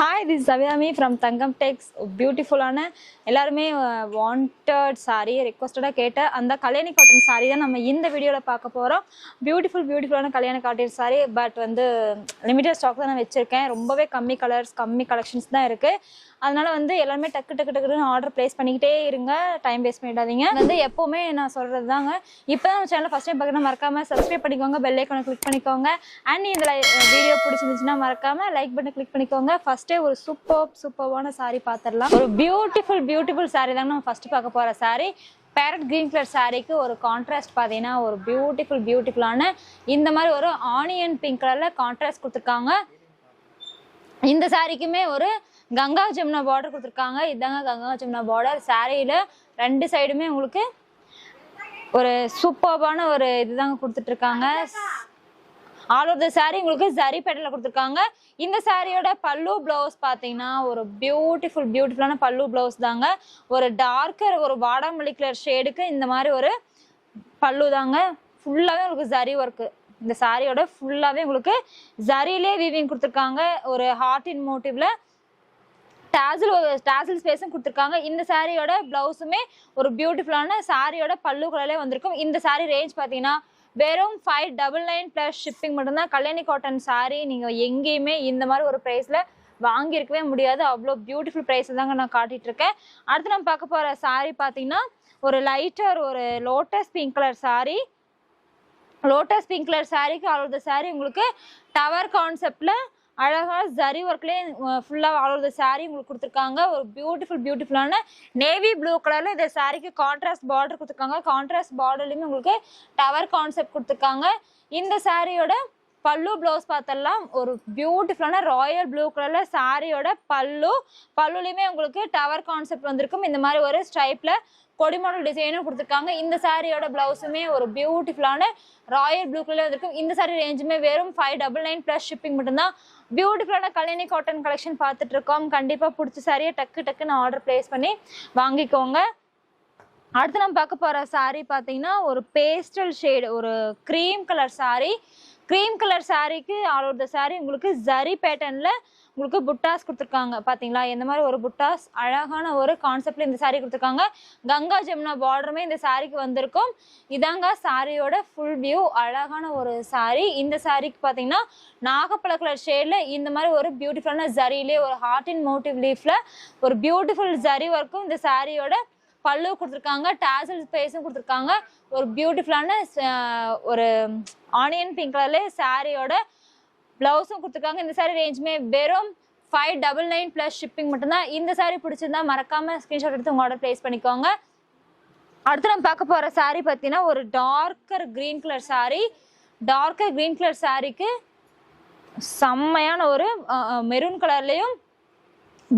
Hi this சவிதாமி from Thangam டெக்ஸ் பியூட்டிஃபுல்லான எல்லாருமே வாண்டட் சாரி ரெக்வஸ்டடாக கேட்ட அந்த கல்யாணி காட்டன் சாரி தான் நம்ம இந்த வீடியோவில் பார்க்க போகிறோம் பியூட்டிஃபுல் பியூட்டிஃபுல்லான கல்யாண காட்டன் சாரி பட் வந்து லிமிடெட் ஸ்டாக் தான் நான் வச்சுருக்கேன். ரொம்பவே கம்மி கலர்ஸ் கம்மி கலெக்ஷன்ஸ் தான் இருக்குது அதனால வந்து எல்லாருமே டக்கு டக்கு டக்குன்னு ஆர்டர் ப்ளேஸ் பண்ணிக்கிட்டே இருங்க. டைம் வேஸ்ட் பண்ணிடாதீங்க. வந்து எப்போவுமே நான் சொல்கிறது தாங்க இப்போ தான் சேனல் ஃபஸ்ட் டைம் பார்க்கணும் மறக்காமல் சப்ஸ்கிரைப் பண்ணிக்கோங்க பெல் ஐக்கனை கிளிக் பண்ணிக்கோங்க. அண்ட் இந்த வீடியோ பிடிச்சிருந்துச்சுன்னா மறக்காம லைக் பட்டன் கிளிக் பண்ணிக்கோங்க. ஃபர்ஸ்டே ஒரு சூப்பர் சூப்பர்வான saree பார்த்துடலாம் ஒரு பியூட்டிஃபுல் பியூட்டிஃபுல் saree தாங்க நம்ம ஃபர்ஸ்ட் பார்க்க போகிற சாரீ பேரட் கிரீன் கலர் சாரீக்கு ஒரு கான்ட்ராஸ்ட் பார்த்தீங்கன்னா ஒரு பியூட்டிஃபுல் பியூட்டிஃபுல்லான இந்த மாதிரி ஒரு ஆனியன் பிங்க் கலரில் கான்ட்ராஸ்ட் கொடுத்துருக்காங்க. இந்த சாரிக்குமே ஒரு கங்கா ஜமுனா பார்டர் கொடுத்துருக்காங்க. இதாங்க கங்கா ஜமுனா பார்டர் சாரியில் ரெண்டு சைடுமே உங்களுக்கு ஒரு சூப்பர்பான ஒரு இதுதாங்க கொடுத்துட்டு இருக்காங்க ஆல் ஓவர் த சாரி உங்களுக்கு ஜரி பேட்டர்ல கொடுத்துருக்காங்க. இந்த சாரியோட பல்லு பிளவுஸ் பார்த்தீங்கன்னா ஒரு பியூட்டிஃபுல் பியூட்டிஃபுல்லான பல்லு பிளவுஸ் தாங்க. ஒரு டார்க்கர் ஒரு வாடாமல்லி கலர் ஷேடுக்கு இந்த மாதிரி ஒரு பல்லு தாங்க ஃபுல்லாகவே உங்களுக்கு ஜரி ஒர்க்கு இந்த சாரியோட ஃபுல்லாகவே உங்களுக்கு ஜரியிலே வீவிங் கொடுத்துருக்காங்க. ஒரு ஹார்ட் இன் மோட்டிவ்ல டாசில் டாசில் ஸ்பேஸும் கொடுத்துருக்காங்க. இந்த சாரியோட பிளவுஸுமே ஒரு பியூட்டிஃபுல்லான சாரியோட பல்லு கலர்லே வந்திருக்கும். இந்த சாரி ரேஞ்ச் பார்த்தீங்கன்னா வெறும் five double nine plus shipping மட்டும்தான். கல்யாணி காட்டன் சாரி நீங்கள் எங்கேயுமே இந்த மாதிரி ஒரு ப்ரைஸில் வாங்கியிருக்கவே முடியாது. அவ்வளோ பியூட்டிஃபுல் ப்ரைஸ் தாங்க நான் காட்டிகிட்ருக்கேன். இருக்கேன் அடுத்து நம்ம பார்க்க போகிற சாரி பார்த்தீங்கன்னா ஒரு லைட்டர் ஒரு lotus pink colour sari lotus pink colour சாரிக்கு அவ்வளோ சாரி உங்களுக்கு டவர் கான்செப்டில் அழகாக ஜரி ஒர்க்லேயே ஃபுல்லாக ஆல் சாரீ உங்களுக்கு கொடுத்துருக்காங்க. ஒரு பியூட்டிஃபுல் பியூட்டிஃபுல்லான நேவி ப்ளூ கலரில் இந்த சாரீக்கு கான்ட்ராஸ்ட் பார்டர் கொடுத்துருக்காங்க. கான்ட்ராஸ்ட் பார்டர்லையுமே உங்களுக்கு டவர் கான்செப்ட் கொடுத்துருக்காங்க. இந்த சாரியோட பல்லு ப்ளவுஸ் பார்த்தெல்லாம் ஒரு பியூட்டிஃபுல்லான ராயல் ப்ளூ கலரில் சாரியோட பல்லு. பல்லுலையுமே உங்களுக்கு டவர் கான்செப்ட் வந்திருக்கும். இந்த மாதிரி ஒரு ஸ்ட்ரைப்பில் கொடிமாடல் டிசைனும் கொடுத்துருக்காங்க. இந்த சாரியோட ப்ளவுஸுமே ஒரு பியூட்டிஃபுல்லான ராயல் ப்ளூ கலரில் இருக்கும் இந்த சாரி ரேஞ்சுமே வெறும் five double nine plus shipping மட்டும்தான். பியூட்டிஃபுல்லான கல்யாணி காட்டன் கலெக்ஷன் பார்த்துட்டு இருக்கோம் கண்டிப்பாக பிடிச்ச சாரியை டக்கு டக்குன்னு ஆர்டர் ப்ளேஸ் பண்ணி வாங்கிக்கோங்க. அடுத்து நம்ம பார்க்க போகிற சாரீ பார்த்தீங்கன்னா ஒரு பேஸ்டல் ஷேடு ஒரு cream colour sari cream colour சாரீக்கு ஆல் ஓவர் த சாரீ உங்களுக்கு ஜரி பேட்டர்னில் உங்களுக்கு புட்டாஸ் கொடுத்துருக்காங்க. பார்த்தீங்களா இந்த மாதிரி ஒரு புட்டாஸ் அழகான ஒரு கான்செப்ட்ல இந்த சாரீ கொடுத்துருக்காங்க. கங்கா ஜமுனா பார்டருமே இந்த சாரிக்கு வந்திருக்கும். இதாங்க சாரியோட ஃபுல் வியூ அழகான ஒரு சாரீ இந்த சாரிக்கு பார்த்தீங்கன்னா நாகப்பழ கலர் ஷேடில் இந்த மாதிரி ஒரு பியூட்டிஃபுல்லான ஜரியிலே ஒரு ஹார்ட் இன் மோட்டிவ் லீஃப்ல ஒரு பியூட்டிஃபுல் ஜரி ஒர்க்கும் இந்த சாரியோட பல்லு கொடுத்துருக்காங்க டாசல் ஸ்பேஸும் கொடுத்துருக்காங்க. ஒரு பியூட்டிஃபுல்லான ஒரு ஆனியன் பிங்க் கலர்ல சாரியோட ப்ளவுஸும் கொடுத்துருக்காங்க. இந்த சாரி ரேஞ்சுமே வெறும் five double nine plus shipping மட்டும்தான். இந்த சாரி பிடிச்சிருந்தா மறக்காம ஸ்க்ரீன்ஷாட் எடுத்து உங்க ஆர்டர் ப்ளேஸ் பண்ணிக்கோங்க. அடுத்து நம்ம பார்க்க போற சாரீ பார்த்தீங்கன்னா ஒரு darker green colour sari darker green colour சாரீக்கு செம்மையான ஒரு மெரூன் கலர்லேயும்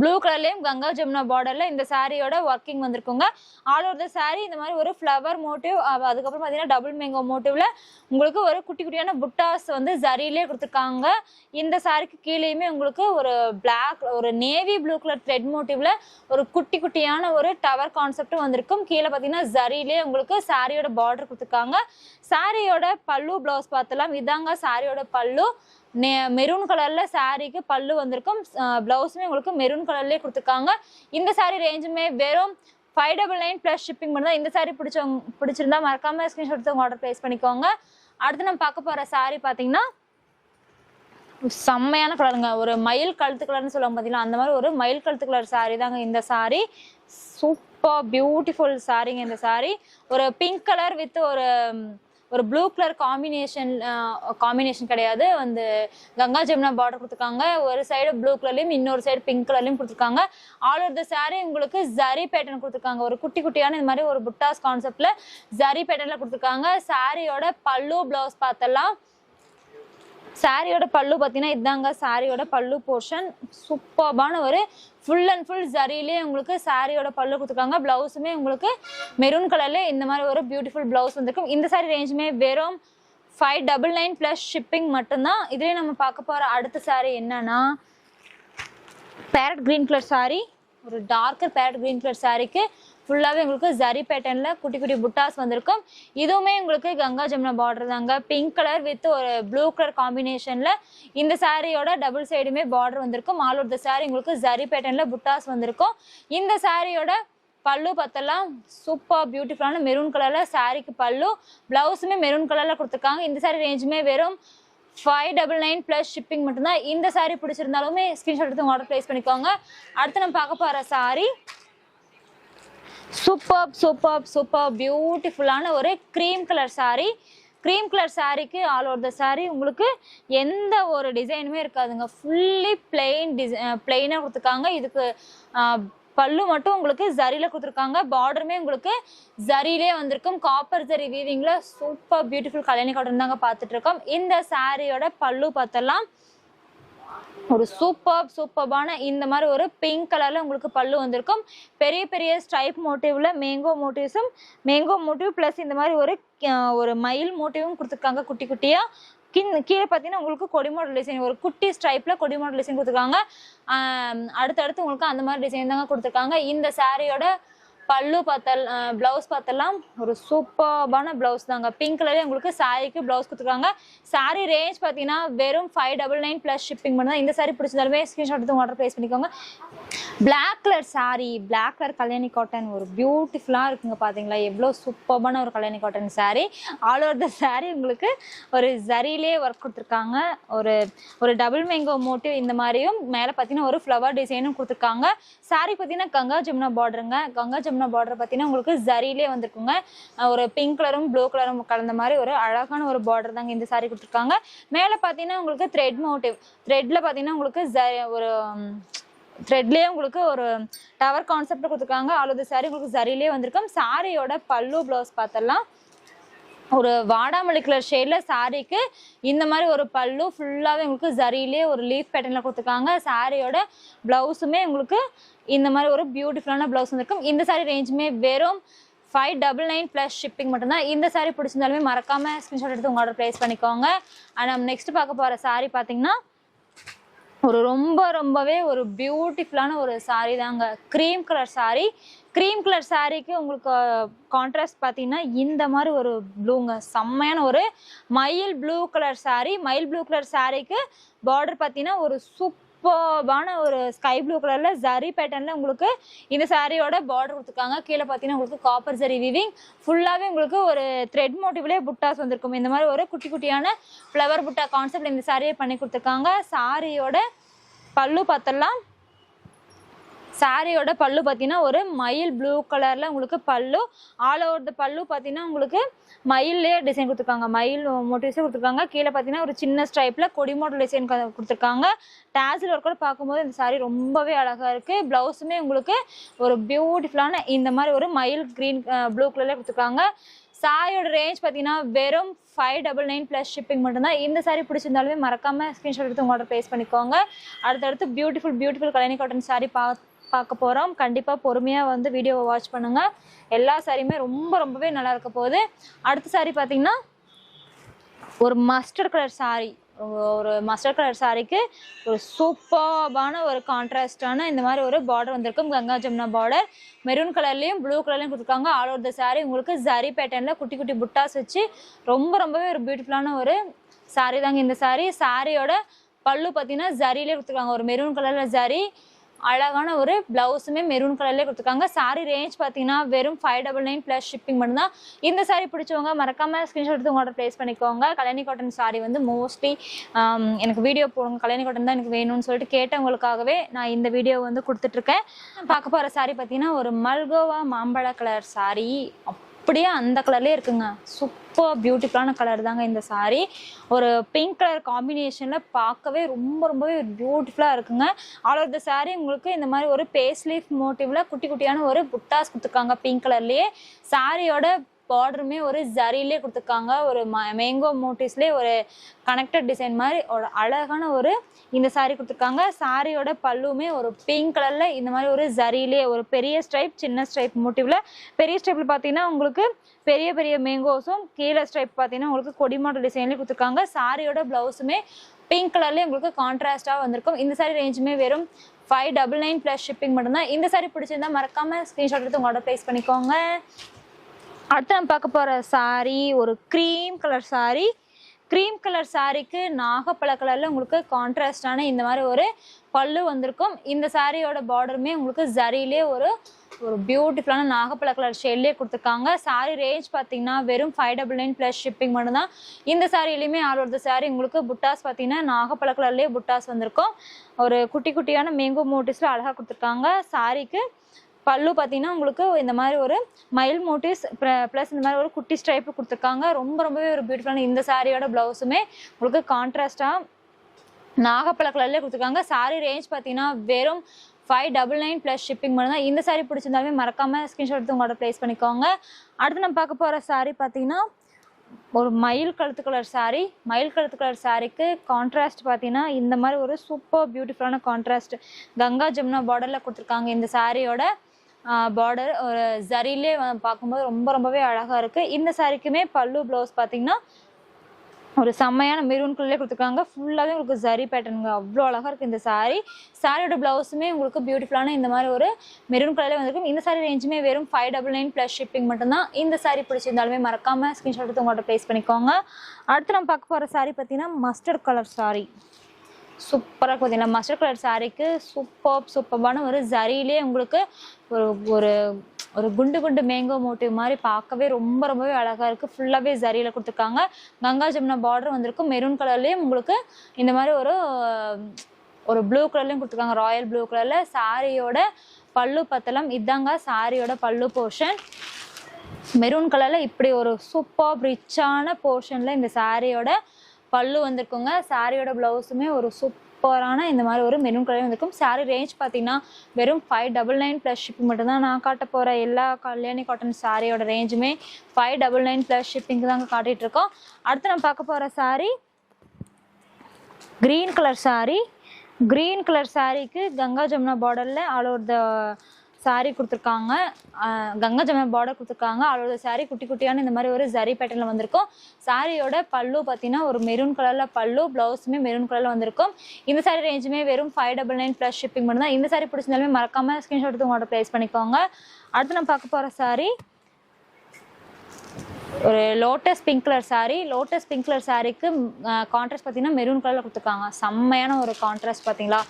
ப்ளூ கலர்லயும் கங்கா ஜமுனா பார்டர்ல இந்த சாரியோட ஒர்க்கிங் வந்திருக்குங்க. ஆல் ஓவர் த சாரி இந்த மாதிரி ஒரு ஃப்ளவர் மோட்டிவ் அதுக்கப்புறம் பார்த்தீங்கன்னா டபுள் மேங்கோ மோட்டிவ்ல உங்களுக்கு ஒரு குட்டி குட்டியான புட்டாஸ் வந்து ஜரியிலே கொடுத்துருக்காங்க. இந்த சாரிக்கு கீழேயுமே உங்களுக்கு ஒரு பிளாக் ஒரு நேவி ப்ளூ கலர் த்ரெட் மோட்டிவ்ல ஒரு குட்டி குட்டியான ஒரு டவர் கான்செப்டும் வந்திருக்கும். கீழே பார்த்தீங்கன்னா ஜரியிலே உங்களுக்கு சாரியோட பார்டர் கொடுத்துருக்காங்க. சாரியோட பல்லு பிளவுஸ் பார்த்தலாம் இதாங்க சாரியோட பல்லு. நே மெரூன் கலர்ல சாரீக்கு பல்லு வந்திருக்கும். பிளவுஸுமே உங்களுக்கு மெரூன் கலர்லேயே கொடுத்துருக்காங்க. இந்த சாரீ ரேஞ்சுமே வெறும் five double nine plus shipping மட்டும் தான். இந்த சாரீ பிடிச்சவங்க பிடிச்சிருந்தா மறக்காம ஸ்க்ரீன்ஷாட் எடுத்து உங்க ஆர்டர் ப்ளேஸ் பண்ணிக்கோங்க. அடுத்து நம்ம பார்க்க போகிற சாரீ பார்த்தீங்கன்னா செம்மையான கலருங்க ஒரு மயில் கழுத்து கலர்னு சொல்லுவாங்க பார்த்தீங்களா அந்த மாதிரி ஒரு மயில் கழுத்து கலர் சாரீ தாங்க இந்த சாரீ சூப்பர் பியூட்டிஃபுல் சாரீங்க இந்த சாரீ ஒரு பிங்க் கலர் வித் ஒரு ஒரு ப்ளூ கலர் காம்பினேஷன் காம்பினேஷன் கிடையாது. வந்து கங்கா ஜமுனா பார்டர் கொடுத்துருக்காங்க. ஒரு சைடு ப்ளூ கலர்லையும் இன்னொரு சைடு பிங்க் கலர்லையும் கொடுத்துருக்காங்க. ஆல் ஓவர் த சாரீ உங்களுக்கு ஜரி பேட்டர்ன் கொடுத்துருக்காங்க. ஒரு குட்டி குட்டியான இந்த மாதிரி ஒரு புட்டாஸ் கான்செப்ட்ல ஜரி பேட்டர்ன்ல கொடுத்துருக்காங்க. சாரியோட பல்லு பிளவுஸ் பார்த்தெல்லாம் சாரியோட பல்லு பார்த்தீங்கன்னா இதாங்க சாரியோட பல்லு போர்ஷன் சூப்பர்பான ஒரு ஃபுல் அண்ட் ஃபுல் ஜரியிலே உங்களுக்கு சாரியோட பல்லு கொடுத்துருக்காங்க. பிளவுஸுமே உங்களுக்கு மெரூன் கலர்ல இந்த மாதிரி ஒரு பியூட்டிஃபுல் பிளவுஸ் வந்துருக்கும். இந்த சாரி ரேஞ்சுமே வெறும் five double nine plus shipping மட்டும்தான். இதுலேயே நம்ம பார்க்க போகிற அடுத்த சாரி என்னன்னா பேரட் கிரீன் கலர் சாரி ஒரு டார்க்கர் பேரட் கிரீன் கலர் சாரிக்கு ஃபுல்லாகவே உங்களுக்கு ஜரி பேட்டர்னில் குட்டி குட்டி புட்டாஸ் வந்திருக்கும். இதுவுமே உங்களுக்கு கங்கா ஜமுனா பார்டர் தாங்க. பிங்க் கலர் வித் ஒரு ப்ளூ கலர் காம்பினேஷனில் இந்த சாரியோட டபுள் சைடுமே பார்டர் வந்திருக்கும். ஆல் ஓவர் த சாரி உங்களுக்கு ஜரி பேட்டர்னில் புட்டாஸ் வந்திருக்கும். இந்த சாரியோட பல்லு பார்த்தெல்லாம் சூப்பர் பியூட்டிஃபுல்லான மெரூன் கலரில் சாரிக்கு பல்லு. ப்ளவுஸுமே மெரூன் கலரில் கொடுத்துருக்காங்க. இந்த சாரி ரேஞ்சுமே வெறும் five double nine plus shipping மட்டும்தான் இந்த சாரீ பிடிச்சிருந்தாலுமே ஸ்க்ரீன்ஷாட் எடுத்து ஆர்டர் ப்ளேஸ் பண்ணிக்கோங்க. அடுத்து நம்ம பார்க்க போகிற சாரீ சூப்பர் சூப்பர் சூப்பர் பியூட்டிஃபுல்லான ஒரு cream colour sari cream colour சாரீக்கு ஆல் ஓவர் த சாரீ உங்களுக்கு எந்த ஒரு டிசைனுமே இருக்காதுங்க. ஃபுல்லி பிளெயின் டிசை பிளெயினாக கொடுத்துருக்காங்க. இதுக்கு பல்லு மட்டும் உங்களுக்கு ஜரியில கொடுத்துருக்காங்க. பார்டருமே உங்களுக்கு ஜரியிலே வந்திருக்கும். காப்பர் ஜரி வீவிங்கில் சூப்பர் பியூட்டிஃபுல் கல்யாணி காட்டன் தாங்க பார்த்துட்டு இருக்கோம். இந்த சாரியோட பல்லு பார்த்தலாம். ஒரு சூப்பர் சூப்பர்பான இந்த மாதிரி ஒரு பிங்க் கலர்ல உங்களுக்கு பல்லு வந்திருக்கும். பெரிய பெரிய ஸ்ட்ரைப் மோட்டிவ்ல மேங்கோ மோட்டிவ்ஸும் மேங்கோ மோட்டிவ் ப்ளஸ் இந்த மாதிரி ஒரு ஒரு மயில் மோட்டிவும் கொடுத்துருக்காங்க குட்டி குட்டியா. கீழே பார்த்தீங்கன்னா உங்களுக்கு கொடி மாடல் டிசைன் ஒரு குட்டி ஸ்ட்ரைப்பில் கொடி மாடல் டிசைன் கொடுத்துருக்காங்க. அடுத்தடுத்து உங்களுக்கு அந்த மாதிரி டிசைன் தாங்க கொடுத்துருக்காங்க. இந்த சாரியோட பல்லு பார்த்தல் ப்ளவுஸ் பார்த்தெல்லாம் ஒரு சூப்பர்பான ப்ளவுஸ் தாங்க. பிங்க் கலர்லேயே உங்களுக்கு சாரிக்கு ப்ளவுஸ் கொடுத்துருக்காங்க. சாரி ரேஞ்ச் பார்த்தீங்கன்னா வெறும் five double nine plus shipping பண்ணால் இந்த சாரி பிடிச்சிருந்தாலுமே ஸ்க்ரீன்ஷாட் எடுத்து ஆர்டர் ப்ளேஸ் பண்ணிக்கோங்க. Black colour sari black colour Kalyani cotton ஒரு பியூட்டிஃபுல்லாக இருக்குங்க பார்த்தீங்களா எவ்வளோ சூப்பர்பான ஒரு Kalyani cotton saree. All over the saree உங்களுக்கு ஒரு ஜரிலே ஒர்க் கொடுத்துருக்காங்க. ஒரு ஒரு டபுள் மேங்கோ மோட்டிவ் இந்த மாதிரியும் மேலே பார்த்தீங்கன்னா ஒரு ஃப்ளவர் டிசைனும் கொடுத்துருக்காங்க. சாரி பார்த்தீங்கன்னா கங்கா ஜமுனா பார்டருங்க கங்கா ஜமுனா பார்டர் பார்த்தீங்கன்னா உங்களுக்கு ஜரிலே வந்திருக்குங்க. ஒரு பிங்க் கலரும் ப்ளூ கலரும் கலந்த மாதிரி ஒரு அழகான ஒரு பார்டர் தாங்க இந்த சாரீ கொடுத்துருக்காங்க. மேலே பார்த்தீங்கன்னா உங்களுக்கு த்ரெட் மோட்டிவ் த்ரெட்டில் பார்த்தீங்கன்னா உங்களுக்கு ஜ ஒரு த்ரெட்லேயே உங்களுக்கு ஒரு டவர் கான்செப்ட் கொடுத்துருக்காங்க. அவ்வளோ சாரி உங்களுக்கு சரியிலே வந்திருக்கும். சாரியோட பல்லு ப்ளவுஸ் பார்த்தலாம் ஒரு வாடாமல்லி கலர் ஷேடில் சாரீக்கு இந்த மாதிரி ஒரு பல்லு ஃபுல்லாகவே உங்களுக்கு ஜரியிலே ஒரு லீஃப் பேட்டர்னில் கொடுத்துருக்காங்க. சாரியோட ப்ளவுஸுமே உங்களுக்கு இந்த மாதிரி ஒரு பியூட்டிஃபுல்லான ப்ளவுஸ் இருக்கும். இந்த சாரி ரேஞ்சுமே வெறும் five double nine plus shipping மட்டும்தான். இந்த சாரி பிடிச்சிருந்தாலுமே மறக்காமல் ஸ்க்ரீன்ஷாட் எடுத்து உங்களோட ப்ளேஸ் பண்ணிக்கோங்க. அண்ட் நம்ம நெக்ஸ்ட் பார்க்க போகிற சாரி பார்த்தீங்கன்னா ஒரு ரொம்ப ரொம்பவே ஒரு பியூட்டிஃபுல்லான ஒரு சாரீ தாங்க. Cream colour sari cream colour சாரீக்கு உங்களுக்கு கான்ட்ராஸ்ட் பார்த்தீங்கன்னா இந்த மாதிரி ஒரு ப்ளூங்க செம்மையான ஒரு மயில் ப்ளூ கலர் சாரீ மயில் ப்ளூ கலர் சாரீக்கு பார்டர் பார்த்தீங்கன்னா ஒரு சூப் சூப்பர்பான ஒரு ஸ்கை ப்ளூ கலரில் ஜரி பேட்டர்னில் உங்களுக்கு இந்த சாரியோட பார்டர் கொடுத்துருக்காங்க. கீழே பார்த்தீங்கன்னா உங்களுக்கு காப்பர் ஜரி விவிங் ஃபுல்லாகவே உங்களுக்கு ஒரு த்ரெட் மோட்டிவ்லேயே புட்டாஸ் வந்திருக்கும். இந்த மாதிரி ஒரு குட்டி குட்டியான ஃப்ளவர் புட்டா கான்செப்ட் இந்த சாரியை பண்ணி கொடுத்துருக்காங்க. சாரியோட பல்லு பார்த்தலாம் சாரியோட பல்லு பார்த்தீங்கன்னா ஒரு மயில் ப்ளூ கலரில் உங்களுக்கு பல்லு. ஆல் ஓவர் த பல்லு பார்த்தீங்கன்னா உங்களுக்கு மயிலே டிசைன் கொடுத்துருக்காங்க. மயில் மோட்டிவ்ஸே கொடுத்துருக்காங்க. கீழே பார்த்தீங்கன்னா ஒரு சின்ன ஸ்டைப்பில் கொடி மாடல் டிசைன் கொடுத்துருக்காங்க. டேசில் ஒர்க்கோட பார்க்கும்போது இந்த சாரீ ரொம்பவே அழகாக இருக்குது ப்ளவுஸுமே உங்களுக்கு ஒரு பியூட்டிஃபுல்லான இந்த மாதிரி ஒரு மயில் க்ரீன் ப்ளூ கலரில் கொடுத்துருக்காங்க. சாரியோட ரேஞ்ச் பார்த்தீங்கன்னா வெறும் five double nine plus shipping மட்டும்தான். இந்த சாரி பிடிச்சிருந்தாலுமே மறக்காம ஸ்க்ரீன்ஷாட் எடுத்து உங்களோட ஆர்டர் ப்ளேஸ் பண்ணிக்கோங்க. அடுத்தடுத்து beautiful beautiful Kalyani cotton sari பா பார்க்க போகிறோம் கண்டிப்பாக பொறுமையாக வந்து வீடியோவை வாட்ச் பண்ணுங்கள் எல்லா சாரியுமே ரொம்ப ரொம்பவே நல்லா இருக்க போகுது. அடுத்த சாரி பார்த்தீங்கன்னா ஒரு மஸ்டர்ட் கலர் சாரி ஒரு மஸ்டர் கலர் சாரிக்கு ஒரு சூப்பர்பான ஒரு கான்ட்ராஸ்டான இந்த மாதிரி ஒரு பார்டர் வந்திருக்கும். கங்கா ஜமுனா பார்டர் மெரூன் கலர்லேயும் ப்ளூ கலர்லையும் கொடுத்துருக்காங்க. ஆல் ஓவர் த சாரி உங்களுக்கு ஜரி பேட்டர்னில் குட்டி குட்டி புட்டாஸ் வச்சு ரொம்ப ரொம்பவே ஒரு பியூட்டிஃபுல்லான ஒரு சாரி தாங்க இந்த சாரி சாரியோட பல்லு பார்த்தீங்கன்னா ஜரியிலே கொடுத்துருக்காங்க. ஒரு மெரூன் கலரில் ஜரி அழகான ஒரு பிளவுஸுமே மெரூன் கலர்லேயே கொடுத்துருக்காங்க. சாரி ரேஞ்ச் பார்த்தீங்கன்னா வெறும் five double nine plus shipping மட்டும்தான். இந்த சாரி பிடிச்சவங்க மறக்காம ஸ்க்ரீன்ஷாட் எடுத்து உங்களோட ப்ளேஸ் பண்ணிக்கோங்க. கல்யாணி காட்டன் சாரி வந்து மோஸ்ட்லி எனக்கு வீடியோ போடுங்க கல்யாணி காட்டன் தான் எனக்கு வேணும்னு சொல்லிட்டு கேட்டவங்களுக்காகவே நான் இந்த வீடியோ வந்து கொடுத்துட்ருக்கேன் பார்க்க போகிற சாரி பார்த்தீங்கன்னா ஒரு மல்கோவா மாம்பழ கலர் saree. அப்படியே அந்த கலர்லேயே இருக்குங்க. சூப்பர் பியூட்டிஃபுல்லான கலர் தாங்க இந்த saree. ஒரு பிங்க் கலர் காம்பினேஷனில் பார்க்கவே ரொம்ப ரொம்பவே பியூட்டிஃபுல்லாக இருக்குங்க. ஆல் ஓவர் த saree உங்களுக்கு இந்த மாதிரி ஒரு பேஸ் லீஃப் மோட்டிவ்ல குட்டி குட்டியான ஒரு புட்டாஸ் கொடுத்துருக்காங்க பிங்க் கலர்லேயே சாரியோட பார்டருமே ஒரு ஜரிலே கொடுத்துருக்காங்க. ஒரு மேங்கோ மோட்டிவ்ஸ்லேயே ஒரு கனெக்டட் டிசைன் மாதிரி ஒரு அழகான ஒரு இந்த சாரீ கொடுத்துருக்காங்க. சாரியோட பல்லுமே ஒரு பிங்க் கலரில் இந்த மாதிரி ஒரு ஜரிலே ஒரு பெரிய ஸ்ட்ரைப் சின்ன ஸ்ட்ரைப் மோட்டிவில் பெரிய ஸ்ட்ரைப்பில் பார்த்தீங்கன்னா உங்களுக்கு பெரிய பெரிய மேங்கோஸும் கீழே ஸ்ட்ரைப் பார்த்தீங்கன்னா உங்களுக்கு கொடி மாடல் டிசைன்லேயே கொடுத்துருக்காங்க. சாரியோட ப்ளவுஸுமே பிங்க் கலர்லேயே உங்களுக்கு கான்ட்ராஸ்டாக வந்திருக்கும். இந்த சாரி ரேஞ்சுமே வெறும் five double nine plus shipping மட்டும்தான். இந்த சாரி பிடிச்சிருந்தா மறக்காமல் ஸ்க்ரீன்ஷாட் எடுத்து உங்களோட ப்ளேஸ் பண்ணிக்கோங்க. அடுத்து நம்ம பார்க்க போகிற சாரி ஒரு cream colour sari cream colour சாரிக்கு நாகப்பழ கலரில் உங்களுக்கு கான்ட்ராஸ்டான இந்த மாதிரி ஒரு பல்லு வந்திருக்கும். இந்த சாரியோட பார்டருமே உங்களுக்கு ஜரியிலே ஒரு ஒரு பியூட்டிஃபுல்லான நாகப்பழ கலர் ஷேட்லேயே கொடுத்துருக்காங்க. சாரி ரேஞ்ச் பார்த்தீங்கன்னா வெறும் five double nine plus shipping மட்டும்தான். இந்த சாரிலையுமே ஆல் ஒருத்த சாரீ சாரி உங்களுக்கு புட்டாஸ் பார்த்தீங்கன்னா நாகப்பழ கலர்லேயே புட்டாஸ் வந்திருக்கும். ஒரு குட்டி குட்டியான மேங்கோ மோட்டிஸில் அழகாக கொடுத்துருக்காங்க. சாரிக்கு பல்லு பார்த்தீங்கன்னா உங்களுக்கு இந்த மாதிரி ஒரு மயில் மோட்டிவ்ஸ் ப்ளஸ் இந்த மாதிரி ஒரு குட்டி ஸ்ட்ரைப் கொடுத்துருக்காங்க. ரொம்ப ரொம்பவே ஒரு பியூட்டிஃபுல்லான இந்த சாரியோட ப்ளவுஸுமே உங்களுக்கு கான்ட்ராஸ்டாக நாகப்பழ கலர்லேயே கொடுத்துருக்காங்க. சாரி ரேஞ்ச் பார்த்தீங்கன்னா வெறும் five double nine plus shipping மட்டும் தான். இந்த சாரி பிடிச்சிருந்தாலுமே மறக்காமல் ஸ்க்ரீன்ஷாட் எடுத்து உங்களோட ப்ளேஸ் பண்ணிக்கோங்க. அடுத்து நம்ம பார்க்க போகிற சாரி பார்த்தீங்கன்னா ஒரு மயில் கழுத்து கலர் saree. மயில் கழுத்து கலர் சாரிக்கு கான்ட்ராஸ்ட் பார்த்தீங்கன்னா இந்த மாதிரி ஒரு சூப்பர் பியூட்டிஃபுல்லான கான்ட்ராஸ்ட் கங்கா ஜமுனா பார்டரில் கொடுத்துருக்காங்க இந்த சாரியோட பார்டர் ஒரு ஜரிலே பார்க்கும்போது ரொம்ப ரொம்பவே அழகாக இருக்குது இந்த சாரிக்குமே பல்லு ப்ளவுஸ் பார்த்தீங்கன்னா ஒரு செம்மையான மெரூன் கலர்லேயே கொடுத்துருக்காங்க. ஃபுல்லாகவே உங்களுக்கு ஜரி பேட்டர்னுங்க அவ்வளோ அழகாக இருக்குது இந்த சாரீ சாரியோட ப்ளவுஸுமே உங்களுக்கு பியூட்டிஃபுல்லான இந்த மாதிரி ஒரு மெரூன் கலர்லேயே வந்திருக்கும். இந்த சாரி ரேஞ்சுமே வெறும் five double nine plus shipping மட்டும்தான். இந்த சாரி பிடிச்சிருந்தாலுமே மறக்காமல் ஸ்க்ரீன்ஷாட் எடுத்து உங்கள்கிட்ட ப்ளேஸ் பண்ணிக்கோங்க. அடுத்து நம்ம பார்க்க போகிற சாரி பார்த்தீங்கன்னா மஸ்டர்ட் கலர் சாரி சூப்பராக பார்த்தீங்கன்னா மஸ்டர் கலர் சாரீக்கு சூப்பர் சூப்பரான ஒரு ஜரியிலே உங்களுக்கு ஒரு ஒரு ஒரு குண்டு குண்டு மேங்கோ மோட்டிவ் மாதிரி பார்க்கவே ரொம்ப ரொம்பவே அழகாக இருக்குது ஃபுல்லாகவே ஜரியில் கொடுத்துருக்காங்க. கங்கா ஜமுனா பார்டர் வந்திருக்கும் மெரூன் கலர்லேயும் உங்களுக்கு இந்த மாதிரி ஒரு ஒரு ப்ளூ கலர்லையும் கொடுத்துருக்காங்க. ராயல் ப்ளூ கலரில் சாரியோட பல்லு பத்தலம் இதாங்க சாரியோட பல்லு போர்ஷன் மெரூன் கலரில் இப்படி ஒரு சூப்பர் ரிச்சான போர்ஷனில் இந்த சாரியோட பல்லு வந்திருக்குங்க. சாரியோட ப்ளவுஸுமே ஒரு சூப்பரான இந்த மாதிரி ஒரு மெரூன் கலர் வந்திருக்கும். சாரி ரேஞ்ச் பார்த்தீங்கன்னா வெறும் five double nine plus shipping மட்டும்தான் நான் காட்ட போகிற எல்லா கல்யாணி காட்டன் சாரியோட ரேஞ்சுமே five double nine plus shipping தாங்க காட்டிகிட்டு இருக்கோம். அடுத்து நம்ம பார்க்க போகிற sari green colour sari. Green colour சாரீக்கு கங்கா ஜமுனா பார்டரில் ஆல் ஓவர் த சாரீ கொடுத்துருக்காங்க. கங்கா ஜமுனா பார்டர் கொடுத்துருக்காங்க. ஆல் சாரீ குட்டி குட்டியான இந்த மாதிரி ஒரு ஜரி பேட்டர்னில் வந்திருக்கும். சாரியோட பல்லு பார்த்தீங்கன்னா ஒரு மெரூன் கலரில் பல்லு ப்ளவுஸுமே மெரூன் கலரில் வந்திருக்கும். இந்த சாரீ ரேஞ்சுமே வெறும் five double nine plus shipping மட்டும் தான் இந்த சாரி பிடிச்சிருந்தாலுமே மறக்காமல் ஸ்க்ரீன்ஷாட் எடுத்து உங்களோட ப்ளேஸ் பண்ணிக்கோங்க. அடுத்து நம்ம பார்க்க போகிற சாரீ ஒரு lotus pink colour lotus pink colour சாரீக்கு கான்ட்ராஸ்ட் பார்த்தீங்கன்னா மெரூன் கலரில் கொடுத்துருக்காங்க. செம்மையான ஒரு கான்ட்ராஸ்ட் பார்த்தீங்களா?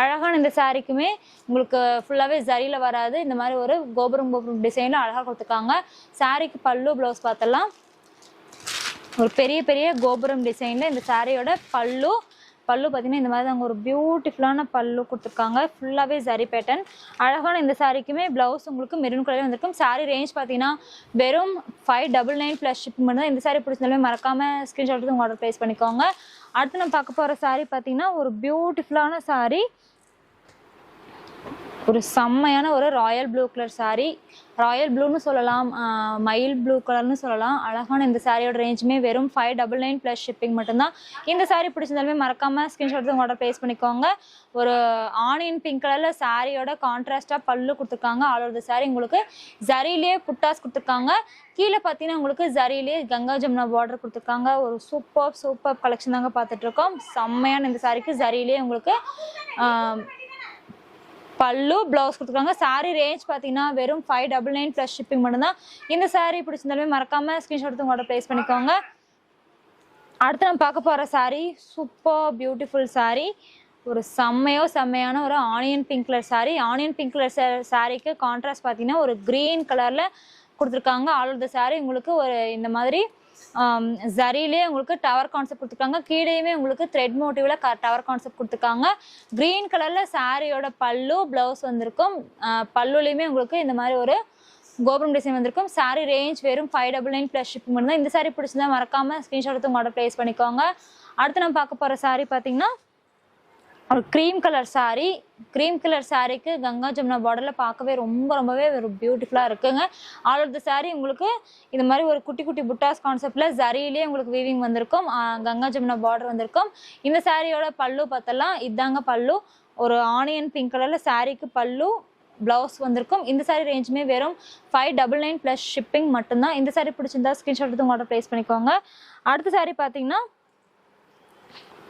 அழகான இந்த சாரீக்குமே உங்களுக்கு ஃபுல்லாகவே ஜரியில் வராது. இந்த மாதிரி ஒரு கோபுரம் கோபுரம் டிசைனில் அழகாக கொடுத்துருக்காங்க. சாரீக்கு பல்லு ப்ளவுஸ் பார்த்தலாம் ஒரு பெரிய பெரிய கோபுரம் டிசைனில் இந்த சாரியோட பல்லு பல்லு பார்த்தீங்கன்னா இந்த மாதிரி தாங்க ஒரு பியூட்டிஃபுல்லான பல்லு கொடுத்துருக்காங்க. ஃபுல்லாகவே சரி பேட்டர்ன் அழகான இந்த சாரிக்குமே ப்ளவுஸ் உங்களுக்கு மெரூன் கலர் வந்திருக்கும். சாரி ரேஞ்ச் பார்த்தீங்கன்னா வெறும் five double nine plus ship மட்டும் தான் இந்த சாரி பிடிச்சிருந்தாலுமே மறக்காமல் ஸ்க்ரீன்ஷாட் எடுத்து உங்க ஆர்டர் ப்ளேஸ் பண்ணிக்கோங்க. அடுத்து நம்ம பார்க்க போகிற சாரி பார்த்தீங்கன்னா ஒரு பியூட்டிஃபுல்லான சாரி ஒரு செம்மையான ஒரு royal blue colour sari royal ப்ளூன்னு சொல்லலாம் மயில் ப்ளூ கலர்னு சொல்லலாம். அழகான இந்த சாரியோட ரேஞ்சுமே வெறும் five double nine plus shipping மட்டும்தான். இந்த saree பிடிச்சிருந்தாலுமே மறக்காம ஸ்கிரீன்ஷாட் உங்களோட ஆர்டர் ப்ளேஸ் பண்ணிக்கோங்க. ஒரு ஆனியன் பிங்க் கலரில் சாரியோட கான்ட்ராஸ்டாக பல்லு கொடுத்துருக்காங்க. ஆல் ஓவர் சாரி உங்களுக்கு ஜரிலேயே புட்டாஸ் கொடுத்துருக்காங்க. கீழே பார்த்தீங்கன்னா உங்களுக்கு ஜரியிலே கங்கா ஜமுனா பார்டர் கொடுத்துருக்காங்க. ஒரு சூப்பர் சூப்பர் கலெக்ஷன் தாங்க பார்த்துட்டு இருக்கோம். செம்மையான இந்த சாரிக்கு ஜரியிலே உங்களுக்கு பல்லு ப்ளவுஸ் கொடுத்துருக்காங்க. சாரீ ரேஞ்ச் பார்த்தீங்கன்னா வெறும் five double nine plus shipping மட்டும்தான். இந்த சாரீ பிடிச்சிருந்தாலுமே மறக்காம ஸ்க்ரீன்ஷாட் உங்களோட ப்ளேஸ் பண்ணிக்கோங்க. அடுத்து நம்ம பார்க்க போகிற சாரீ சூப்பர் பியூட்டிஃபுல் சாரீ ஒரு செம்மையோ செம்மையான ஒரு onion pink colour sari onion pink colour சாரீக்கு கான்ட்ராஸ்ட் பார்த்தீங்கன்னா ஒரு க்ரீன் கலரில் கொடுத்துருக்காங்க. ஆல் ஆஃப் த saree உங்களுக்கு ஒரு இந்த மாதிரி um, ஆம், உங்களுக்கு டவர் கான்செப்ட் கொடுத்துருக்காங்க. கீழேயுமே உங்களுக்கு த்ரெட் மோட்டிவ்ல டவர் கான்செப்ட் கொடுத்துருக்காங்க. க்ரீன் கலர்ல சாரியோட பல்லு பிளவுஸ் வந்திருக்கும். பல்லுலையுமே உங்களுக்கு இந்த மாதிரி ஒரு கோபுரம் டிசைன் வந்திருக்கும். சாரி ரேஞ்ச் வெறும் five double nine plus shipping மட்டும் தான் இந்த சாரி பிடிச்சிருந்தா மறக்காம ஸ்க்ரீன்ஷாட் எடுத்து உங்களோட ப்ளேஸ் பண்ணிக்கோங்க. அடுத்து நம்ம பார்க்க போற சாரி பார்த்தீங்கன்னா ஒரு cream colour saree. Cream colour சாரீக்கு கங்கா ஜமுனா பார்டரில் பார்க்கவே ரொம்ப ரொம்பவே ஒரு பியூட்டிஃபுல்லாக இருக்குங்க. ஆல் ஆஃப் த saree உங்களுக்கு இந்த மாதிரி ஒரு குட்டி குட்டி புட்டாஸ் கான்செப்டில் ஜரியிலே உங்களுக்கு வீவிங் வந்திருக்கும். கங்கா ஜமுனா பார்டர் வந்திருக்கும். இந்த சாரியோட பல்லு பார்த்தலாம். இதாங்க பல்லு. ஒரு ஆனியன் பிங்க் கலரில் சாரீக்கு பல்லு ப்ளவுஸ் வந்திருக்கும். இந்த சாரி ரேஞ்சுமே வெறும் five double nine plus shipping மட்டும்தான். இந்த சாரி பிடிச்சிருந்தா ஸ்க்ரீன்ஷாட் எடுத்து உங்களோட ப்ளேஸ் பண்ணிக்கோங்க. அடுத்த சாரி பார்த்தீங்கன்னா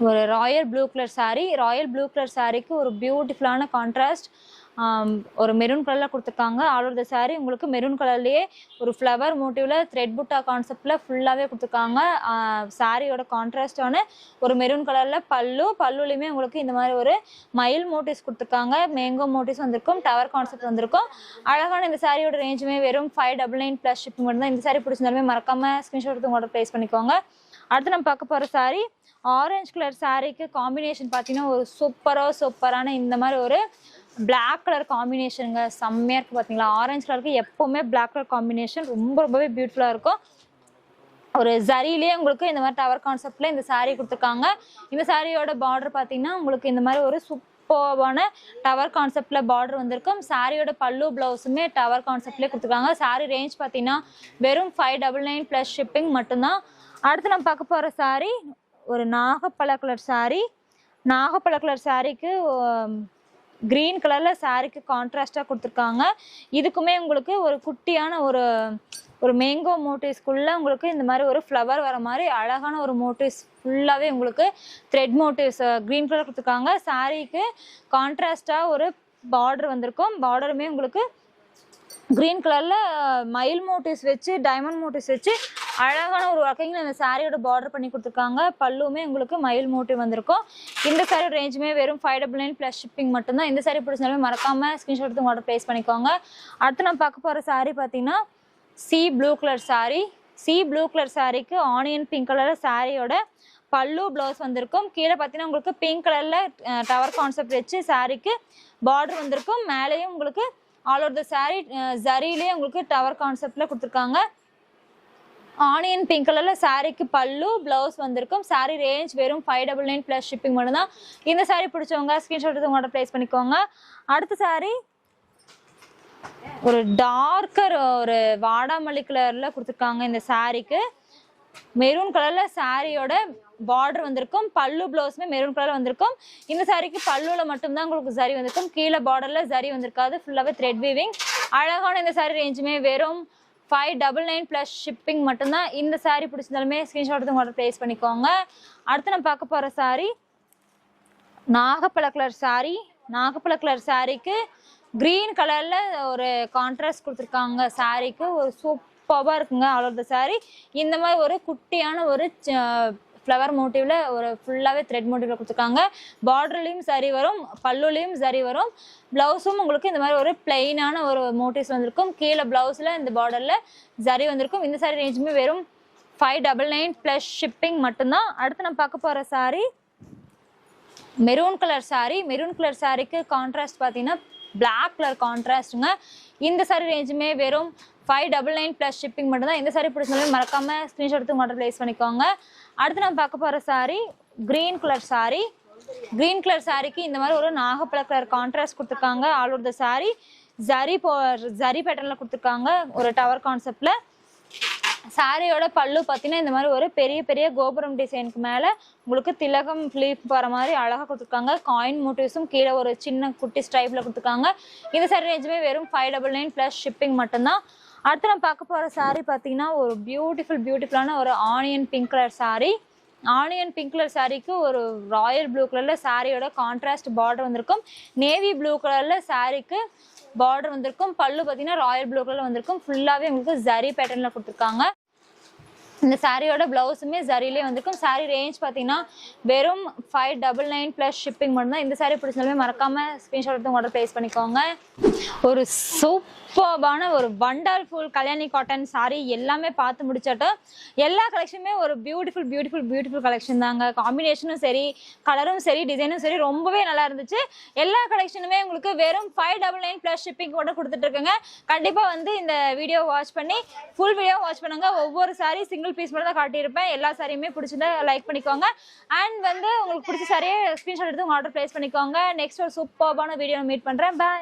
ஒரு royal blue colour sari royal blue colour சாரீக்கு ஒரு பியூட்டிஃபுல்லான கான்ட்ராஸ்ட் ஒரு மெரூன் கலரில் கொடுத்துருக்காங்க. ஆல் ஓவர் த saree உங்களுக்கு மெரூன் கலர்லேயே ஒரு ஃப்ளவர் மோட்டிவில் த்ரெட் புட்டா கான்செப்டில் ஃபுல்லாகவே கொடுத்துருக்காங்க. சாரியோட கான்ட்ராஸ்டான ஒரு மெரூன் கலரில் பல்லு பல்லுலையுமே உங்களுக்கு இந்த மாதிரி ஒரு மயில் மோட்டிவ்ஸ் கொடுத்துருக்காங்க. மேங்கோ மோட்டிவ்ஸ் வந்திருக்கும் டவர் கான்செப்ட் வந்திருக்கும். அழகான இந்த சாரியோட ரேஞ்சுமே வெறும் five double nine plus shipping மட்டும் தான் இந்த சாரி பிடிச்சிருந்தாலுமே மறக்காமல் ஸ்க்ரீன்ஷாட் எடுத்து உங்களோட ப்ளேஸ் பண்ணிக்கோங்க. அடுத்து நம்ம பார்க்க போகிற சாரீ ஆரஞ்சு கலர் சாரீக்கு காம்பினேஷன் பார்த்தீங்கன்னா ஒரு சூப்பராக சூப்பரான இந்த மாதிரி ஒரு பிளாக் கலர் காம்பினேஷனுங்க செம்மையாக இருக்குது பார்த்தீங்களா? ஆரஞ்சு கலருக்கு எப்போவுமே பிளாக் கலர் காம்பினேஷன் ரொம்ப ரொம்பவே பியூட்டிஃபுல்லாக இருக்கும். ஒரு சரியிலே உங்களுக்கு இந்த மாதிரி டவர் கான்செப்டில் இந்த சாரீ கொடுத்துருக்காங்க. இந்த சாரியோட பார்டர் பார்த்தீங்கன்னா உங்களுக்கு இந்த மாதிரி ஒரு சூப்பர்வான டவர் கான்செப்டில் பார்டர் வந்திருக்கும். சாரியோட பல்லு பிளவுஸுமே டவர் கான்செப்ட்லேயே கொடுத்துருக்காங்க. சாரி ரேஞ்ச் பார்த்தீங்கன்னா வெறும் five double nine plus shipping மட்டும்தான். அடுத்து நம்ம பார்க்க போகிற சாரீ ஒரு நாகப்பழ கலர் சாரீ நாகப்பழ கலர் சாரீக்கு க்ரீன் கலரில் சாரீக்கு கான்ட்ராஸ்டாக கொடுத்துருக்காங்க. இதுக்குமே உங்களுக்கு ஒரு குட்டியான ஒரு ஒரு மேங்கோ மோட்டிவ்ஸ்க்குள்ளே உங்களுக்கு இந்த மாதிரி ஒரு ஃப்ளவர் வர மாதிரி அழகான ஒரு மோட்டிவ்ஸ் ஃபுல்லாகவே உங்களுக்கு த்ரெட் மோட்டிவ்ஸ் க்ரீன் கலர் கொடுத்துருக்காங்க. சாரீக்கு கான்ட்ராஸ்டாக ஒரு பார்டர் வந்திருக்கும். பார்டருமே உங்களுக்கு க்ரீன் கலரில் மயில் மோட்டிவ்ஸ் வச்சு டைமண்ட் மோட்டிவ்ஸ் வச்சு அழகான ஒரு ஒர்க்கிங்கில் இந்த சாரியோட பார்டர் பண்ணி கொடுத்துருக்காங்க. பல்லுமே உங்களுக்கு மயில் மோட்டிவ் வந்திருக்கும். இந்த சாரி ரேஞ்சுமே வெறும் five double nine plus shipping மட்டும்தான். இந்த சாரி பிடிச்சாலுமே மறக்காமல் ஸ்க்ரீன்ஷாட் எடுத்து உங்களோட ப்ளேஸ் பண்ணிக்கோங்க. அடுத்து நான் பார்க்க போகிற சாரி பார்த்தீங்கன்னா sea blue colour sari sea blue colour சாரீக்கு ஆனியன் பிங்க் கலர் சாரியோட பல்லு ப்ளவுஸ் வந்திருக்கும். கீழே பார்த்தீங்கன்னா உங்களுக்கு பிங்க் கலரில் டவர் கான்செப்ட் வச்சு சாரிக்கு பார்டர் வந்திருக்கும். மேலேயும் உங்களுக்கு ஆல் ஓவர் த சாரி ஜரியிலே உங்களுக்கு டவர் கான்செப்டில் கொடுத்துருக்காங்க. ஆனியன் பிங்க் கலரில் சாரீக்கு பல்லு ப்ளவுஸ் வந்திருக்கும். சாரீ ரேஞ்ச் வெறும் five double nine plus shipping மட்டும்தான். இந்த சாரீ பிடிச்சவங்க ஸ்க்ரீன்ஷாட் எடுத்து உங்களோட ப்ளேஸ் பண்ணிக்கோங்க. அடுத்த சாரீ ஒரு டார்க்கர் ஒரு வாடாமல்லி கலரில் கொடுத்துருக்காங்க இந்த சாரீக்கு மெரூன் கலரில் சாரியோட பார்டர் வந்திருக்கும். பல்லு ப்ளவுஸுமே மெரூன் கலர் வந்திருக்கும். இந்த சாரிக்கு பல்லுல மட்டும்தான் உங்களுக்கு சரி வந்திருக்கும். கீழே பார்டரில் சரி வந்திருக்காது. ஃபுல்லாகவே த்ரெட் வீவிங் அழகான இந்த சாரி ரேஞ்சுமே வெறும் five double nine plus shipping மட்டும்தான் இந்த சாரீ பிடிச்சிருந்தாலுமே ஸ்க்ரீன்ஷாட் எடுத்து உங்கள்கிட்ட ப்ளேஸ் பண்ணிக்கோங்க. அடுத்து நம்ம பார்க்க போகிற சாரீ நாகப்பழ கலர் சாரீ நாகப்பழ கலர் சாரீக்கு க்ரீன் கலரில் ஒரு கான்ட்ராஸ்ட் கொடுத்துருக்காங்க. சாரீக்கு ஒரு சூப்பராக இருக்குங்க ஆல் சாரீ த இந்த மாதிரி ஒரு குட்டியான ஒரு ஃப்ளவர் மோட்டிவ்ல ஒரு ஃபுல்லாகவே த்ரெட் மோட்டிவ்ல கொடுத்துருக்காங்க. பார்டர்லேயும் சரி வரும் பல்லுலேயும் சரி வரும். ப்ளவுஸும் உங்களுக்கு இந்த மாதிரி ஒரு பிளெயினான ஒரு மோட்டிவ்ஸ் வந்திருக்கும். கீழே ப்ளவுஸில் இந்த பார்டரில் சரி வந்திருக்கும். இந்த சாரி ரேஞ்சுமே வெறும் five double nine plus shipping மட்டும்தான். அடுத்து நம்ம பார்க்க போகிற sari maroon colour sari maroon colour சாரீக்கு கான்ட்ராஸ்ட் பார்த்தீங்கன்னா பிளாக் கலர் கான்ட்ராஸ்ட்டுங்க இந்த சாரி ரேஞ்சுமே வெறும் five double nine plus shipping மட்டும்தான். இந்த சாரீ பிடிச்சாலும் மறக்காம ஸ்க்ரீன்ஷாட் எடுத்து உங்கள்கிட்ட ப்ளேஸ் பண்ணிக்கோங்க. அடுத்து நம்ம பார்க்க போகிற sari green colour sari green colour சாரீக்கு இந்த மாதிரி ஒரு நாகப்பழ கலர் கான்ட்ராஸ்ட் கொடுத்துருக்காங்க. All over the saree. Zari போ ஜரி பேட்டர்னில் கொடுத்துருக்காங்க. ஒரு டவர் கான்செப்டில் சாரியோட பல்லு பார்த்தீங்கன்னா இந்த மாதிரி ஒரு பெரிய பெரிய கோபுரம் டிசைனுக்கு மேலே உங்களுக்கு திலகம் ஃபிளிப் போகிற மாதிரி அழகாக கொடுத்துருக்காங்க. காயின் மோட்டிவ்ஸும் கீழே ஒரு சின்ன குட்டி ஸ்டைப்பில் கொடுத்துருக்காங்க. இந்த சாரி ரேஞ்சுமே வெறும் five double nine plus shipping மட்டும்தான். அடுத்து நம்ம பார்க்க போகிற சாரீ பார்த்தீங்கன்னா ஒரு பியூட்டிஃபுல் பியூட்டிஃபுல்லான ஒரு onion pink colour sari onion pink colour சாரீக்கு ஒரு ராயல் ப்ளூ கலரில் சாரியோட கான்ட்ராஸ்ட் பார்டர் வந்திருக்கும். நேவி ப்ளூ கலரில் சாரீக்கு பார்டர் வந்திருக்கும். பல்லு பார்த்தீங்கன்னா ராயல் ப்ளூ கலரில் வந்திருக்கும். ஃபுல்லாகவே உங்களுக்கு ஜரி பேட்டர்னில் கொடுத்துருக்காங்க. இந்த சாரியோட பிளவுஸுமே ஜரிலே வந்திருக்கும். சாரி ரேஞ்ச் பார்த்தீங்கன்னா வெறும் five double nine plus shipping மட்டும்தான் இந்த சாரி பிடிச்சாலுமே மறக்காம ஸ்க்ரீன்ஷாட் எடுத்து உங்களோட ப்ளேஸ் பண்ணிக்கோங்க. ஒரு சூப்பர்பான ஒரு வண்டர்ஃபுல் கல்யாணி காட்டன் சாரி எல்லாமே பார்த்து முடிச்சிட்டோம் எல்லா கலெக்ஷனுமே ஒரு பியூட்டிஃபுல் பியூட்டிஃபுல் பியூட்டிஃபுல் கலெக்ஷன் தாங்க. காம்பினேஷனும் சரி கலரும் சரி டிசைனும் சரி ரொம்பவே நல்லா இருந்துச்சு. எல்லா கலெக்ஷனுமே உங்களுக்கு வெறும் five double nine plus shipping கூட கொடுத்துட்ருக்கேங்க கண்டிப்பாக வந்து இந்த வீடியோ வாட்ச் பண்ணி ஃபுல் வீடியோ வாட்ச் பண்ணுங்க. ஒவ்வொரு சாரி சிங்கிள் பீஸ் மட்டும் தான் காட்டியிருப்பேன். எல்லா சாரியுமே பிடிச்சிருந்தா லைக் பண்ணிக்கோங்க. அண்ட் வந்து உங்களுக்கு பிடிச்ச சாரியே ஸ்க்ரீன்ஷாட் எடுத்து உங்கள் ஆர்டர் ப்ளேஸ் பண்ணிக்கோங்க. நெக்ஸ்ட் ஒரு சூப்பர்பான வீடியோ மீட் பண்ணுறேன் பாய்